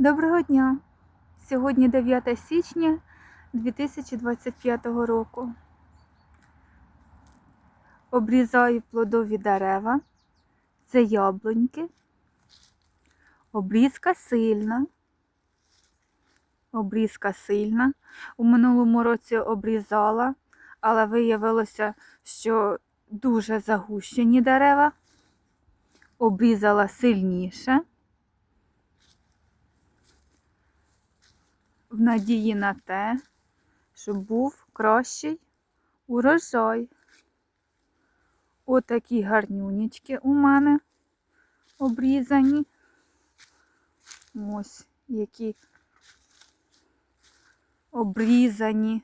Доброго дня! Сьогодні 9 січня 2025 року. Обрізаю плодові дерева. Це яблуньки. Обрізка сильна. Обрізка сильна. У минулому році обрізала, але виявилося, що дуже загущені дерева. Обрізала сильніше. В надії на те, щоб був кращий урожай. Отакі гарнюнічки у мене обрізані. Ось які обрізані.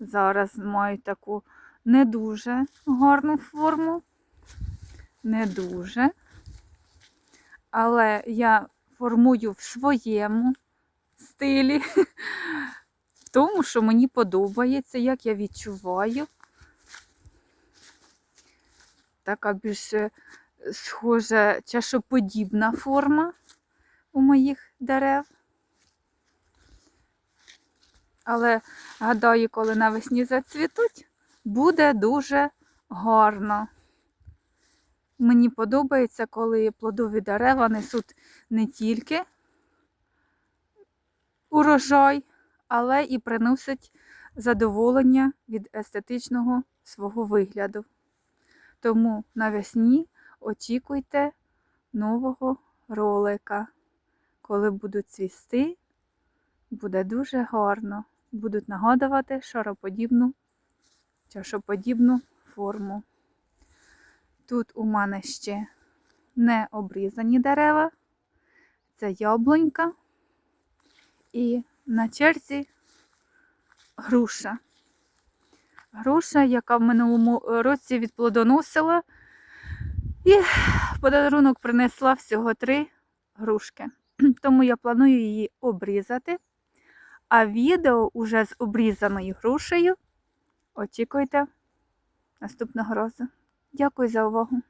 Зараз мають таку не дуже гарну форму. Не дуже. Але я формую в своєму стилі, в тому, що мені подобається, як я відчуваю. Така більш е, схожа чашоподібна форма у моїх дерев. Але гадаю, коли навесні зацвітуть, буде дуже гарно. Мені подобається, коли плодові дерева несуть не тільки урожай, але і приносить задоволення від естетичного свого вигляду. Тому навесні очікуйте нового ролика. Коли будуть цвісти, буде дуже гарно. Будуть нагадувати шароподібну чашоподібну форму. Тут у мене ще не обрізані дерева, це яблунька. І на черзі груша. Груша, яка в минулому році відплодоносила. І подарунок принесла всього три грушки. Тому я планую її обрізати. А відео уже з обрізаною грушею очікуйте наступного разу. Дякую за увагу!